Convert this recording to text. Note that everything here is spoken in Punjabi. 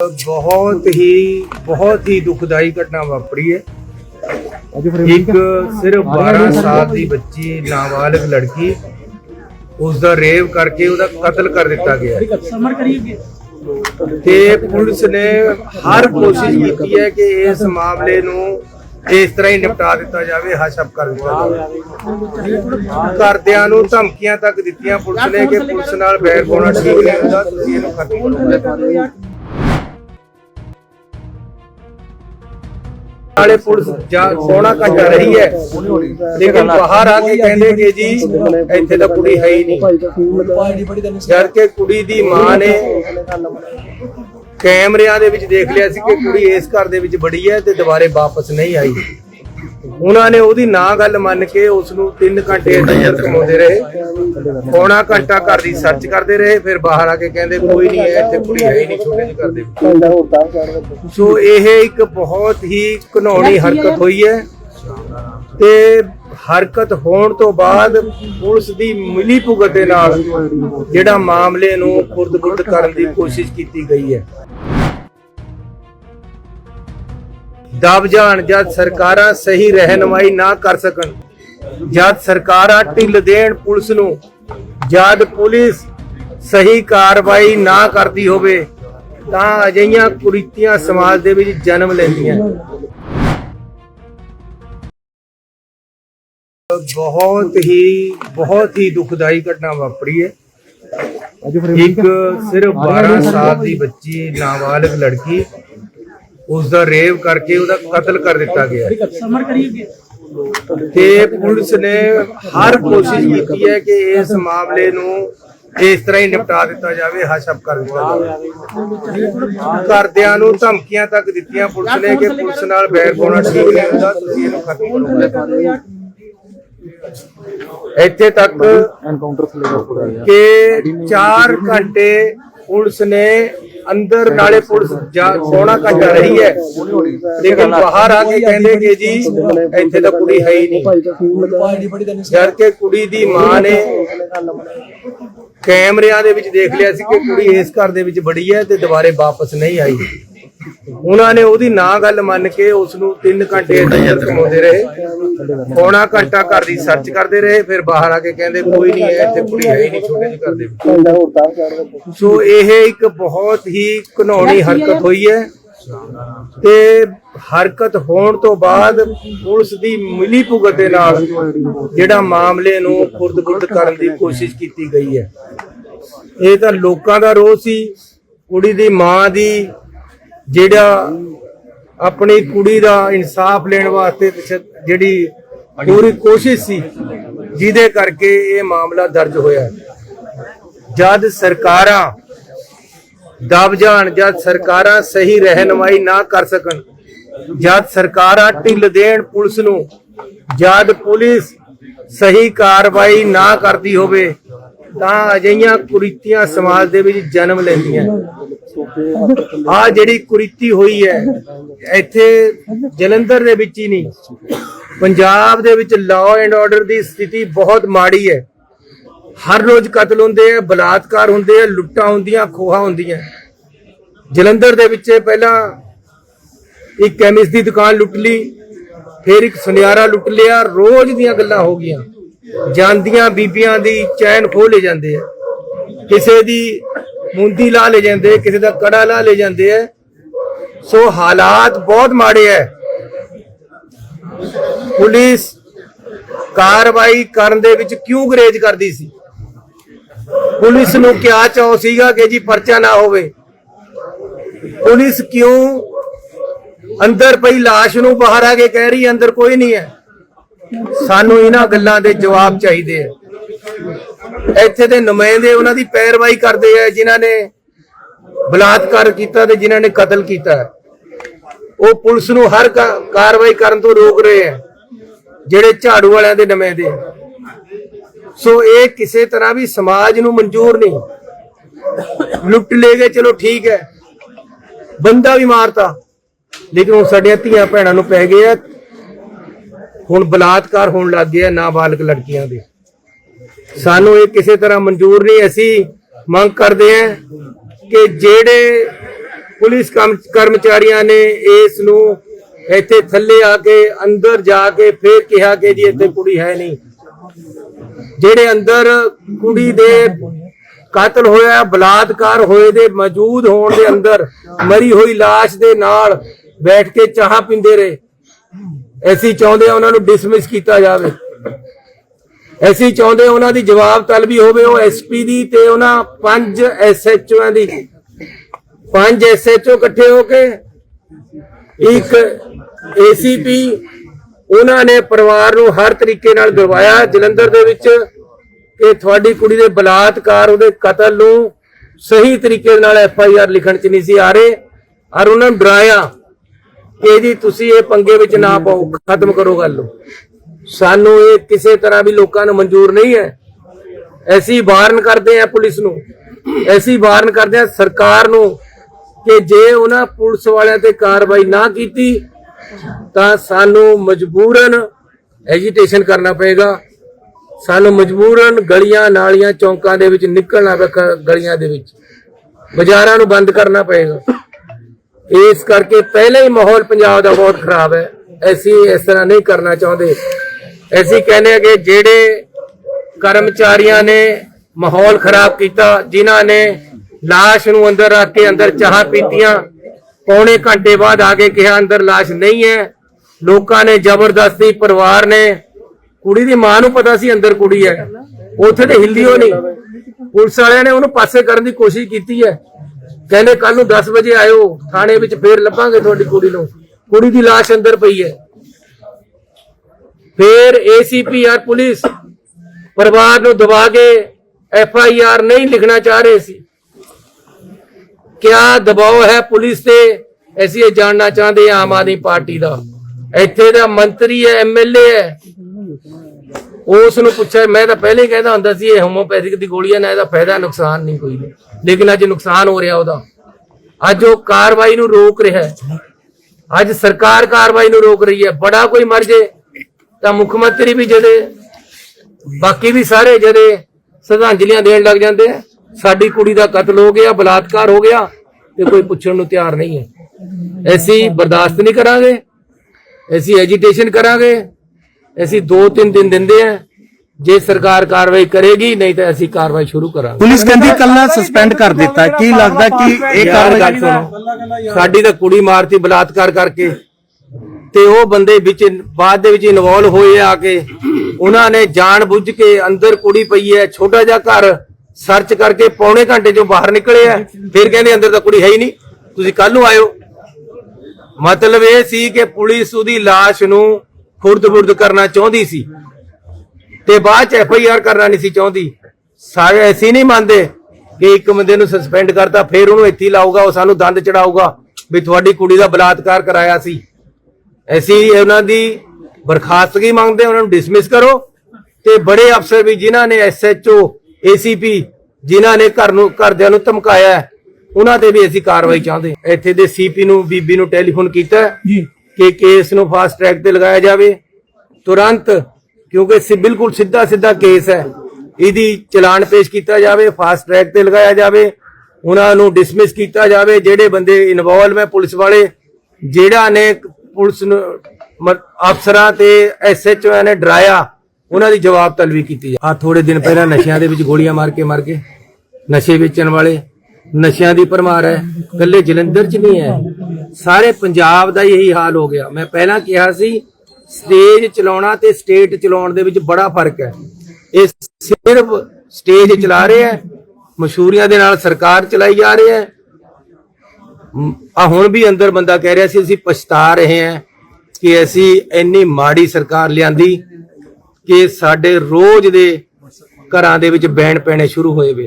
ਬਹੁਤ ਹੀ ਬਹੁਤ ਹੀ ਦੁਖਦਾਈ ਘਟਨਾ ਵਾਪਰੀ ਹੈ। ਇੱਕ ਸਿਰਫ 12 ਸਾਲ ਦੀ ਬੱਚੀ ਨਾਬਾਲਗ ਲੜਕੀ ਉਸ ਦਾ ਰੇਵ ਕਰਕੇ ਉਹਦਾ ਕਤਲ ਕਰ ਦਿੱਤਾ ਗਿਆ ਤੇ ਪੁਲਿਸ ਨੇ ਹਰ ਕੋਸ਼ਿਸ਼ ਕੀਤੀ ਹੈ ਕਿ ਇਸ ਮਾਮਲੇ ਨੂੰ ਇਸ ਤਰ੍ਹਾਂ ਹੀ ਨਿਪਟਾ ਦਿੱਤਾ ਜਾਵੇ ਹਸ਼ਪ ਕਰ ਦਿੱਤਾ ਜਾਵੇ। ਘਰਦਿਆਂ ਨੂੰ ਧਮਕੀਆਂ ਤੱਕ ਦਿੱਤੀਆਂ ਪੁਲਿਸ ਨੇ ਕਿ ਪੁਲਿਸ ਨਾਲ ਬੈਰ ਪਾਉਣਾ ਠੀਕ ਨਹੀਂ ਹੁੰਦਾ ਤੁਸੀਂ ਇਹਨੂੰ ਖਤਮ ਕਰੋ ਨਾਲੇ ਪੁਲਿਸ ਜਾ ਸੋਨਾ ਘੰਟਾ ਰਹੀ ਹੈ। ਲੇਕਿਨ ਬਾਹਰ ਆ ਕੇ ਕਹਿੰਦੇ ਕਿ ਜੀ, ਇੱਥੇ ਤਾਂ ਕੁੜੀ ਹੈ ਹੀ ਨਹੀਂ। ਜਦ ਕਿ ਕੁੜੀ ਦੀ ਮਾਂ ਨੇ ਕੈਮਰਿਆਂ ਦੇ ਵਿੱਚ ਦੇਖ ਲਿਆ ਸੀ ਕਿ ਕੁੜੀ ਇਸ ਘਰ ਦੇ ਵਿੱਚ ਬੜੀ ਹੈ ਤੇ ਦੁਬਾਰੇ ਵਾਪਸ ਨਹੀਂ ਆਈ। ਉਹਨਾਂ ਨੇ ਉਹਦੀ ਨਾ ਗੱਲ ਮੰਨ ਕੇ ਉਸ ਨੂੰ 3 ਘੰਟੇ ਅੰਦਰ ਘਮਾਉਂਦੇ ਰਹੇ। ਪੌਣਾ ਘੰਟਾ ਘਰ ਦੀ ਸਰਚ ਕਰਦੇ ਰਹੇ ਫਿਰ ਬਾਹਰ ਆ ਕੇ ਕਹਿੰਦੇ ਕੋਈ ਨਹੀਂ ਹੈ ਇੱਥੇ ਕੁੜੀ ਹੈ ਹੀ ਨਹੀਂ ਛੋਟੇ ਜਿਹੇ ਘਰ ਦੇ ਵਿੱਚ। ਸੋ ਇਹ ਇੱਕ ਬਹੁਤ ਹੀ ਘਨੌਣੀ ਹਰਕਤ ਹੋਈ ਹੈ। ਤੇ ਹਰਕਤ ਹੋਣ ਤੋਂ ਬਾਅਦ ਪੁਲਿਸ ਦੀ ਮਿਲੀ ਭੁਗਤ ਦੇ ਨਾਲ ਜਿਹੜਾ ਮਾਮਲੇ ਨੂੰ ਖੁਰਦ-ਬੁਰਦ ਕਰਨ ਦੀ ਕੋਸ਼ਿਸ਼ ਕੀਤੀ ਗਈ ਹੈ। ਦਬ ਜਾਣ ਜਦ ਸਰਕਾਰਾਂ ਸਹੀ ਰਹਿਨਮਾਈ ਨਾ ਕਰ ਸਕਣ ਜਦ ਸਰਕਾਰਾਂ ਢਿੱਲ ਦੇਣ ਪੁਲਿਸ ਨੂੰ ਜਦ ਪੁਲਿਸ ਸਹੀ ਕਾਰਵਾਈ ਨਾ ਕਰਦੀ ਹੋਵੇ ਤਾਂ ਅਜਿਹੀਆਂ ਕੁਰੀਤੀਆਂ ਸਮਾਜ ਦੇ ਵਿੱਚ ਜਨਮ ਲੈਂਦੀਆਂ ਬਹੁਤ ਹੀ ਬਹੁਤ ਹੀ ਦੁਖਦਾਈ ਘਟਨਾ ਵਾਪਰੀ ਹੈ। ਇੱਕ ਸਿਰਫ 12 ਸਾਲ ਦੀ ਬੱਚੀ ਨਾਬਾਲਗ ਲੜਕੀ ਉਸ ਦਾ ਰੇਵ ਕਰਕੇ ਉਹਦਾ ਕਤਲ ਕਰ ਦਿੱਤਾ ਗਿਆ। ਤੇ ਪੁਲਿਸ ਨੇ ਹਰ ਕੋਸ਼ਿਸ਼ ਕੀਤੀ ਹੈ ਕਿ ਇਸ ਮਾਮਲੇ ਨੂੰ ਇਸ ਤਰ੍ਹਾਂ ਹੀ ਨਿਪਟਾ ਦਿੱਤਾ ਜਾਵੇ ਹਸ਼ਪ ਕਰ ਦਿੱਤਾ ਜਾਵੇ। ਘਰਦਿਆਂ ਨੂੰ ਧਮਕੀਆਂ ਤੱਕ ਦਿੱਤੀਆਂ ਪੁਲਿਸ ਨੇ ਕਿ ਪੁਲਿਸ ਨਾਲ ਬੈਰ ਪਾਉਣਾ ਠੀਕ ਨਹੀਂ ਹੁੰਦਾ ਤੁਸੀਂ ਇਹਨੂੰ ਖਤਮ ਕਰੋ। ਇੱਥੇ ਤੱਕ ਐਨਕਾਊਂਟਰ ਕਿ 4 ਘੰਟੇ ਪੁਲਿਸ ਨੇ ਅੰਦਰ ਨਾਲੇ ਪੁਲਿਸ ਸੋਨਾ ਘੰਟਾ ਰਹੀ ਹੈ। ਲੇਕਿਨ ਬਾਹਰ ਆ ਕੇ ਕਹਿੰਦੇ ਕਿ ਜੀ, ਇੱਥੇ ਤਾਂ ਕੁੜੀ ਹੈ ਹੀ ਨਹੀਂ। ਜਦ ਕਿ ਕੁੜੀ ਦੀ ਮਾਂ ਨੇ ਕੈਮਰਿਆਂ ਦੇ ਵਿੱਚ ਦੇਖ ਲਿਆ ਸੀ ਕਿ ਕੁੜੀ ਇਸ ਘਰ ਦੇ ਵਿੱਚ ਬੜੀ ਹੈ ਤੇ ਦੁਬਾਰੇ ਵਾਪਸ ਨਹੀਂ ਆਈ। ਉਹਨਾਂ ਨੇ ਉਹਦੀ ਨਾ ਗੱਲ ਮੰਨ ਕੇ ਉਸ ਨੂੰ 3 ਘੰਟੇ ਅੰਦਰ ਘਮਾਉਂਦੇ ਰਹੇ। ਪੌਣਾ ਘੰਟਾ ਘਰ ਦੀ ਸਰਚ ਕਰਦੇ ਰਹੇ ਫਿਰ ਬਾਹਰ ਆ ਕੇ ਕਹਿੰਦੇ ਕੋਈ ਨਹੀਂ ਹੈ ਇੱਥੇ ਕੁੜੀ ਹੈ ਹੀ ਨਹੀਂ ਛੋਟੇ ਜਿਹੇ ਘਰ ਦੇ ਵਿੱਚ। ਸੋ ਇਹ ਇੱਕ ਬਹੁਤ ਹੀ ਘਨੌਣੀ ਹਰਕਤ ਹੋਈ ਹੈ। ਤੇ ਹਰਕਤ ਹੋਣ ਤੋਂ ਬਾਅਦ ਪੁਲਿਸ ਦੀ ਮਿਲੀ ਭੁਗਤ ਦੇ ਨਾਲ ਜਿਹੜਾ ਮਾਮਲੇ ਨੂੰ ਖੁਰਦ-ਬੁਰਦ ਕਰਨ ਦੀ ਕੋਸ਼ਿਸ਼ ਕੀਤੀ ਗਈ ਹੈ। ਇਹ ਤਾਂ ਲੋਕਾਂ ਦਾ ਰੋਸ ਸੀ। ਕੁੜੀ ਦੀ ਮਾਂ ਦੀ ਜਿਹੜਾ ਆਪਣੀ ਕੁੜੀ ਦਾ ਇਨਸਾਫ ਲੈਣ ਵਾਸਤੇ ਜਿਹੜੀ ਪੂਰੀ ਕੋਸ਼ਿਸ਼ ਸੀ, ਜਿਹਦੇ ਕਰਕੇ ਇਹ ਮਾਮਲਾ ਦਰਜ ਹੋਇਆ। ਜਦ ਸਰਕਾਰਾਂ ਦਬ ਜਾਣ, ਜਦ ਸਰਕਾਰਾਂ ਸਹੀ ਰਹਿਨਮਾਈ ਨਾ ਕਰ ਸਕਣ, ਜਦ ਸਰਕਾਰਾਂ ਢਿੱਲ ਦੇਣ ਪੁਲਿਸ ਨੂੰ, ਜਦ ਪੁਲਿਸ ਸਹੀ ਕਾਰਵਾਈ ਨਾ ਕਰਦੀ ਹੋਵੇ ਤਾਂ ਅਜਿਹੀਆਂ ਕੁਰੀਤੀਆਂ ਸਮਾਜ ਦੇ ਵਿੱਚ ਜਨਮ ਲੈਂਦੀਆਂ। ਆ ਜਿਹੜੀ ਕੁਰੀਤੀ ਹੋਈ ਹੈ, ਇੱਥੇ ਜਲੰਧਰ ਦੇ ਵਿੱਚ ਹੀ ਨਹੀਂ, ਪੰਜਾਬ ਦੇ ਵਿੱਚ ਲਾਅ ਐਂਡ ਆਰਡਰ ਦੀ ਸਥਿਤੀ ਬਹੁਤ ਮਾੜੀ ਹੈ। ਹਰ ਰੋਜ਼ ਕਤਲ ਹੁੰਦੇ ਆ, ਬਲਾਤਕਾਰ ਹੁੰਦੇ ਆ, ਲੁੱਟਾਂ ਹੁੰਦੀਆਂ, ਖੋਹਾ ਹੁੰਦੀਆਂ। ਜਲੰਧਰ ਦੇ ਵਿੱਚ ਪਹਿਲਾਂ ਇੱਕ ਕੈਮਿਸਟ ਦੀ ਦੁਕਾਨ ਲੁੱਟ ਲਈ, ਫਿਰ ਇੱਕ ਸੁਨਿਆਰਾ ਲੁੱਟ ਲਿਆ, ਰੋਜ਼ ਦੀਆਂ ਗੱਲਾਂ ਹੋ ਗਈਆਂ। ਜਾਂਦੀਆਂ ਬੀਬੀਆਂ ਦੀ ਚੈਨ ਖੋਹ ਲੈ ਜਾਂਦੇ ਆ। ਕਿਸੇ ਦੀ ਮੁੰਦੀ ਲਾ ਲੈ ਜਾਂਦੇ ਕਿਸੇ ਦਾ ਕੜਾ ਲਾ ਲੈ ਜਾਂਦੇ ਆ। ਸੋ ਹਾਲਾਤ ਬਹੁਤ ਮਾੜੇ ਐ ਪੁਲਿਸ ਕਾਰਵਾਈ ਕਰਨ ਦੇ ਵਿੱਚ ਕਿਉਂ ਗਰੇਜ ਕਰਦੀ ਸੀ? ਪੁਲਿਸ ਨੂੰ ਕਿਆ ਚਾਹ ਸੀਗਾ ਕਿ ਜੀ ਪਰਚਾ ਨਾ ਹੋਵੇ? ਪੁਲਿਸ ਕਿਉਂ ਅੰਦਰ ਪਈ লাশ ਨੂੰ ਬਾਹਰ ਆ ਕੇ ਕਹਿ ਰਹੀ ਹੈ, ਅੰਦਰ ਕੋਈ ਨਹੀਂ ਹੈ? ਸਾਨੂੰ ਇਹਨਾਂ ਗੱਲਾਂ ਦੇ ਜਵਾਬ ਚਾਹੀਦੇ ਆ। ਇੱਥੇ ਦੇ ਨੁਮਾਇੰਦੇ ਉਹਨਾਂ ਦੀ ਪੈਰਵਾਈ ਕਰਦੇ ਆ, ਜਿਨ੍ਹਾਂ ਨੇ ਬਲਾਤਕਾਰ ਕੀਤਾ ਤੇ ਜਿਨ੍ਹਾਂ ਨੇ ਕਤਲ ਕੀਤਾ। ਉਹ ਪੁਲਿਸ ਨੂੰ ਹਰ ਕਾਰਵਾਈ ਕਰਨ ਤੋਂ ਰੋਕ ਰਹੇ ਆ, ਜਿਹੜੇ ਝਾੜੂ ਵਾਲਿਆਂ ਦੇ ਨੁਮਾਇੰਦੇ ਸੋ ਇਹ ਕਿਸੇ ਤਰ੍ਹਾਂ ਵੀ ਸਮਾਜ ਨੂੰ ਮਨਜ਼ੂਰ ਨਹੀਂ। ਲੁੱਟ ਲੈ ਗਏ ਚਲੋ ਠੀਕ ਹੈ। ਬੰਦਾ ਵੀ ਮਾਰਤਾ, ਲੇਕਿਨ ਉਹ ਸਾਡੀਆਂ ਧੀਆਂ ਭੈਣਾਂ ਨੂੰ ਪੈ ਗਏ ਆ। ਹੁਣ ਬਲਾਤਕਾਰ ਹੋਣ ਲੱਗ ਗਿਆ ਨਾਬਾਲਗ ਲੜਕੀਆਂ ਦੇ। ਸਾਨੂੰ ਇਹ ਕਿਸੇ ਤਰ੍ਹਾਂ ਮਨਜ਼ੂਰ ਨਹੀਂ, ਅਸੀਂ ਮੰਗ ਕਰਦੇ ਹਾਂ ਕਿ ਜਿਹੜੇ ਪੁਲਿਸ ਕਰਮਚਾਰੀਆਂ ਨੇ ਇਸ ਨੂੰ ਇੱਥੇ ਥੱਲੇ ਆ ਕੇ, ਅੰਦਰ ਜਾ ਕੇ ਫੇਰ ਕਿਹਾ ਕਿ ਜੀ ਇੱਥੇ ਕੁੜੀ ਹੈ ਨਹੀਂ। ਜਿਹੜੇ ਅੰਦਰ ਕੁੜੀ ਦੇ ਕਾਤਲ ਹੋਇਆ, ਬਲਾਤਕਾਰ ਹੋਏ ਦੇ, ਮੌਜੂਦ ਹੋਣ ਦੇ ਅੰਦਰ, ਮਰੀ ਹੋਈ লাশ ਦੇ ਨਾਲ ਬੈਠ ਕੇ ਚਾਹ ਪੀਂਦੇ ਰਹੇ। ਅਸੀਂ ਚਾਹੁੰਦੇ ਹਾਂ ਉਹਨਾਂ ਨੂੰ ਡਿਸਮਿਸ ਕੀਤਾ ਜਾਵੇ। ਅਸੀਂ ਚਾਹੁੰਦੇ ਹਾਂ ਉਹਨਾਂ ਦੀ ਜਵਾਬ ਤਲਬੀ ਹੋਵੇ, ਉਹ ਐਸਪੀ ਦੀ ਤੇ ਉਹਨਾਂ ਪੰਜ ਐਸਐਚਓਆਂ ਦੀ। ਪੰਜ ਐਸਐਚਓ ਇਕੱਠੇ ਹੋ ਕੇ ਇੱਕ ਏਸੀਪੀ ਉਹਨਾਂ ਨੇ ਪਰਿਵਾਰ ਨੂੰ ਹਰ ਤਰੀਕੇ ਨਾਲ ਦਰਵਾਇਆ ਜਲੰਧਰ ਦੇ ਵਿੱਚ ਕਿ ਤੁਹਾਡੀ ਕੁੜੀ ਦੇ ਬਲਾਤਕਾਰ, ਉਹਦੇ ਕਤਲ ਨੂੰ ਸਹੀ ਤਰੀਕੇ ਨਾਲ ਐਫ ਆਈ ਆਰ ਲਿਖਣ ਚ ਨਹੀਂ ਸੀ ਆ ਰਹੇ। ਔਰ ਉਹਨਾਂ ਨੂੰ ਡਰਾਇਆ ਕਿ ਜੀ ਤੁਸੀਂ ਇਹ ਪੰਗੇ ਵਿੱਚ ਨਾ ਪਾਓ ਖਤਮ ਕਰੋ ਗੱਲ। ਨੂੰ ਸਾਨੂੰ ਇਹ ਕਿਸੇ ਤਰ੍ਹਾਂ ਵੀ ਲੋਕਾਂ ਨੂੰ ਮਨਜ਼ੂਰ ਨਹੀਂ ਹੈ। ਅਸੀਂ ਵਾਰਨ ਕਰਦੇ ਹਾਂ ਪੁਲਿਸ ਨੂੰ। ਅਸੀਂ ਵਾਰਨ ਕਰਦੇ ਹਾਂ ਸਰਕਾਰ ਨੂੰ ਕਿ ਜੇ ਉਹਨਾਂ ਪੁਲਿਸ ਵਾਲਿਆਂ ਤੇ ਕਾਰਵਾਈ ਨਾ ਕੀਤੀ ਤਾਂ ਸਾਨੂੰ ਮਜਬੂਰਨ ਐਜੀਟੇਸ਼ਨ ਕਰਨਾ ਪਏਗਾ। ਸਾਨੂੰ ਮਜਬੂਰਨ ਗਲੀਆਂ ਨਾਲੀਆਂ ਚੌਂਕਾਂ ਦੇ ਵਿੱਚ ਨਿਕਲਣਾ ਪਏਗਾ ਗਲੀਆਂ ਦੇ ਵਿੱਚ। ਬਾਜ਼ਾਰਾਂ ਨੂੰ ਬੰਦ ਕਰਨਾ ਪਏਗਾ। ਇਸ ਕਰਕੇ ਪਹਿਲੇ ਹੀ ਮਾਹੌਲ ਪੰਜਾਬ ਦਾ ਬਹੁਤ ਖਰਾਬ ਹੈ ਅਸੀਂ ਇਸ ਤਰ੍ਹਾਂ ਨਹੀਂ ਕਰਨਾ ਚਾਹੁੰਦੇ ਅਸੀਂ ਕਹਿੰਦੇ ਹਾਂ ਕਿ ਜਿਹੜੇ ਕਰਮਚਾਰੀਆਂ ਨੇ ਮਾਹੌਲ ਖਰਾਬ ਕੀਤਾ ਜਿਨ੍ਹਾਂ ਨੇ লাশ ਨੂੰ ਅੰਦਰ ਰੱਖ ਕੇ ਅੰਦਰ ਚਾਹ ਪੀਤੀਆਂ ਪੌਣੇ ਘੰਟੇ ਬਾਅਦ ਆ ਕੇ ਕਿਹਾ ਅੰਦਰ লাশ ਨਹੀਂ ਹੈ ਲੋਕਾਂ ਨੇ ਜ਼ਬਰਦਸਤੀ ਪਰਿਵਾਰ ਨੇ ਕੁੜੀ ਦੀ ਮਾਂ ਨੂੰ ਪਤਾ ਸੀ ਅੰਦਰ ਕੁੜੀ ਹੈ ਉੱਥੇ ਤੇ ਹਿੱਲੀ ਉਹ ਨਹੀਂ ਪੁਲਿਸ ਵਾਲਿਆਂ ਨੇ ਉਹਨੂੰ ਪਾਸੇ ਕਰਨ ਦੀ ਕੋਸ਼ਿਸ਼ ਕੀਤੀ ਹੈ ਕਹਿੰਦੇ ਕੱਲ ਨੂੰ 10 ਵਜੇ ਆਇਓ, ਥਾਣੇ ਵਿੱਚ ਫੇਰ ਲੱਭਾਂਗੇ ਤੁਹਾਡੀ ਕੁੜੀ ਨੂੰ। ਕੁੜੀ ਦੀ লাশ ਅੰਦਰ ਪਈ ਹੈ। ਫੇਰ ਏਸੀਪੀਆਰ ਪੁਲਿਸ ਪਰਿਵਾਰ ਨੂੰ ਦਬਾ ਕੇ ਐਫ ਆਈ ਆਰ ਨਹੀਂ ਲਿਖਣਾ ਚਾਹ ਰਹੇ ਸੀ। ਕਿਆ ਦਬਾਅ ਹੈ ਪੁਲਿਸ ਤੇ? ਅਸੀਂ ਇਹ ਜਾਣਨਾ ਚਾਹੁੰਦੇ ਹਾਂ ਆਮ ਆਦਮੀ ਪਾਰਟੀ ਦਾ। ਇੱਥੇ ਦਾ ਮੰਤਰੀ ਹੈ ਐਮਐਲਏ ਹੈ। ਉਸ ਨੂੰ ਪੁੱਛਿਆ, ਮੈਂ ਤਾਂ ਪਹਿਲੇ ਹੀ ਕਹਿੰਦਾ ਹੁੰਦਾ ਸੀ, ਇਹ ਹੋਮੋਪੈਥਿਕ ਦੀ ਗੋਲੀਆਂ ਨਾਲ ਇਹਦਾ ਫਾਇਦਾ, ਨੁਕਸਾਨ ਨਹੀਂ ਕੋਈ ਨਹੀਂ ਲੇਕਿਨ ਅੱਜ ਨੁਕਸਾਨ ਹੋ ਰਿਹਾ ਉਹਦਾ। ਅੱਜ ਉਹ ਕਾਰਵਾਈ ਨੂੰ ਰੋਕ ਰਿਹਾ ਹੈ। ਅੱਜ ਸਰਕਾਰ ਕਾਰਵਾਈ ਨੂੰ ਰੋਕ ਰਹੀ ਹੈ। ਬੜਾ ਕੋਈ ਮਰ ਜੇ, ਤਾਂ ਮੁੱਖ ਮੰਤਰੀ ਵੀ ਜਿਹੜੇ ਬਾਕੀ ਵੀ ਸਾਰੇ ਜਿਹੜੇ ਸ਼ਰਧਾਂਜਲੀਆਂ ਦੇਣ ਲੱਗ ਜਾਂਦੇ ਸਾਡੀ ਕੁੜੀ ਦਾ ਕਤਲ ਹੋ ਗਿਆ, ਬਲਾਤਕਾਰ ਹੋ ਗਿਆ, ਤੇ ਕੋਈ ਪੁੱਛਣ ਨੂੰ ਤਿਆਰ ਨਹੀਂ ਹੈ। ਅਸੀਂ ਬਰਦਾਸ਼ਤ ਨਹੀਂ ਕਰਾਂਗੇ ਐਸੀ ਐਜੀਟੇਸ਼ਨ ਕਰਾਂਗੇ ਅਸੀਂ 2-3 ਦਿਨ ਦਿੰਦੇ ਆ। ਜੇ ਸਰਕਾਰ ਕਾਰਵਾਈ ਕਰੇਗੀ ਨਹੀਂ ਤਾਂ ਅਸੀਂ ਕਾਰਵਾਈ ਸ਼ੁਰੂ ਕਰਾਂਗੇ। ਪੁਲਿਸ ਕਹਿੰਦੀ ਕੱਲਾ ਸਸਪੈਂਡ ਕਰ ਦਿੱਤਾ। ਕੀ ਲੱਗਦਾ ਕਿ ਇਹ ਕਾਰਵਾਈ ਸੁਣੋ। ਸਾਡੀ ਤਾਂ ਕੁੜੀ ਮਾਰਤੀ ਬਲਾਤਕਾਰ ਕਰਕੇ। ਤੇ ਉਹ ਬੰਦੇ ਵਿੱਚ ਬਾਅਦ ਦੇ ਵਿੱਚ ਇਨਵੋਲਵ ਹੋਏ ਆ ਕੇ। ਉਹਨਾਂ ਨੇ ਜਾਣ ਬੁੱਝ ਕੇ ਅੰਦਰ ਕੁੜੀ ਪਈ ਹੈ ਛੋਟਾ ਜਿਹਾ ਘਰ ਸਰਚ ਕਰਕੇ ਪੌਣੇ ਘੰਟੇ ਚੋਂ ਬਾਹਰ ਨਿਕਲੇ ਆ। ਫਿਰ ਕਹਿੰਦੇ ਅੰਦਰ ਤਾਂ ਕੁੜੀ ਹੈ ਹੀ ਨਹੀਂ। ਤੁਸੀਂ ਕੱਲ ਨੂੰ ਆਇਓ। ਮਤਲਬ ਇਹ ਸੀ ਕਿ ਪੁਲਿਸ ਉਹਦੀ লাশ ਨੂੰ ਖੁਰਦ-ਬੁਰਦ ਕਰਨਾ ਚਾਹੁੰਦੀ ਸੀ। ਤੇ ਬਾਅਦ ਚ ਐਫ ਆਈ ਆਰ ਕਰਨਾ ਨਹੀਂ ਸੀ ਚਾਹੁੰਦੀ। ਸਾਰੇ ਅਸੀਂ ਨਹੀਂ ਮੰਨਦੇ ਕਿ ਇੱਕ ਬੰਦੇ ਨੂੰ ਸਸਪੈਂਡ ਕਰਤਾ, ਫਿਰ ਉਹਨੂੰ ਇੱਥੇ ਲਾਊਗਾ, ਉਹ ਸਾਨੂੰ ਦੰਦ ਚੜਾਊਗਾ ਵੀ ਤੁਹਾਡੀ ਕੁੜੀ ਦਾ ਬਲਾਤਕਾਰ ਕਰਾਇਆ ਸੀ। ਅਸੀਂ ਉਹਨਾਂ ਦੀ ਬਰਖਾਸਤਗੀ ਮੰਗਦੇ, ਉਹਨਾਂ ਨੂੰ ਡਿਸਮਿਸ ਕਰੋ। ਤੇ ਬੜੇ ਅਫਸਰ ਵੀ ਜਿਨ੍ਹਾਂ ਨੇ ਐਸਐਚਓ ਏਸੀਪੀ ਜਿਨ੍ਹਾਂ ਨੇ ਘਰ ਨੂੰ, ਘਰਦਿਆਂ ਨੂੰ ਧਮਕਾਇਆ, ਉਹਨਾਂ ਤੇ ਵੀ ਅਸੀਂ ਕਾਰਵਾਈ ਚਾਹੁੰਦੇ ਇੱਥੇ ਦੇ ਸੀਪੀ ਨੂੰ ਬੀਬੀ ਨੂੰ ਟੈਲੀਫੋਨ ਕੀਤਾ। ਹੈ ਕਿ ਕੇਸ ਨੂੰ ਫਾਸਟ ਟਰੈਕ ਤੇ ਲਗਾਇਆ ਜਾਵੇ। ਤੁਰੰਤ, ਕਿਉਂਕਿ ਸਿ, ਬਿਲਕੁਲ ਸਿੱਧਾ ਸਿੱਧਾ ਕੇਸ ਹੈ। ਇਹਦੀ ਚਲਾਨ ਪੇਸ਼ ਕੀਤਾ ਜਾਵੇ ਫਾਸਟ ਟਰੈਕ ਤੇ ਲਗਾਇਆ ਜਾਵੇ। ਉਹਨਾਂ ਨੂੰ ਡਿਸਮਿਸ ਕੀਤਾ ਜਾਵੇ। ਜਿਹੜੇ ਬੰਦੇ ਇਨਵੋਲਵ ਹੈ ਪੁਲਿਸ ਵਾਲੇ, ਜਿਹੜਾ ਨੇ ਪੁਲਿਸ ਅਫਸਰਾਂ ਤੇ ਐਸਐਚਓ ਨੇ ਡਰਾਇਆ, ਉਹਨਾਂ ਦੀ ਜਵਾਬ ਤਲਬੀ ਕੀਤੀ ਆ ਥੋੜੇ ਦਿਨ ਪਹਿਲਾਂ ਨਸ਼ਿਆਂ ਦੇ ਵਿੱਚ ਗੋਲੀਆਂ ਮਾਰ ਕੇ ਮਰ ਗਏ। ਨਸ਼ੇ ਵੇਚਣ ਵਾਲੇ, ਨਸ਼ਿਆਂ ਦੀ ਭਰਮਾਰ ਹੈ। ਕੱਲੇ ਜਲੰਧਰ 'ਚ ਨਹੀਂ ਹੈ। ਸਾਰੇ ਪੰਜਾਬ ਦਾ ਇਹੀ ਹਾਲ ਹੋ ਗਿਆ। ਮੈਂ ਪਹਿਲਾਂ ਕਿਹਾ ਸੀ ਸਟੇਜ ਚਲਾਉਣਾ ਤੇ ਸਟੇਟ ਚਲਾਉਣ ਦੇ ਵਿੱਚ ਬੜਾ ਫ਼ਰਕ ਹੈ। ਇਹ ਸਿਰਫ ਸਟੇਜ ਚਲਾ ਰਹੇ ਹੈ, ਮਸ਼ਹੂਰੀਆਂ ਦੇ ਨਾਲ ਸਰਕਾਰ ਚਲਾਈ ਜਾ ਰਹੀ ਹੈ। ਆ ਹੁਣ ਵੀ ਅੰਦਰ ਬੰਦਾ ਕਹਿ ਰਿਹਾ ਸੀ, ਅਸੀਂ ਪਛਤਾ ਰਹੇ ਹਾਂ ਕਿ ਅਸੀਂ ਇੰਨੀ ਮਾੜੀ ਸਰਕਾਰ ਲਿਆਂਦੀ ਕਿ ਸਾਡੇ ਰੋਜ਼ ਦੇ ਘਰਾਂ ਦੇ ਵਿੱਚ ਬੈਣ ਪੈਣੇ ਸ਼ੁਰੂ ਹੋਏ ਵੇ।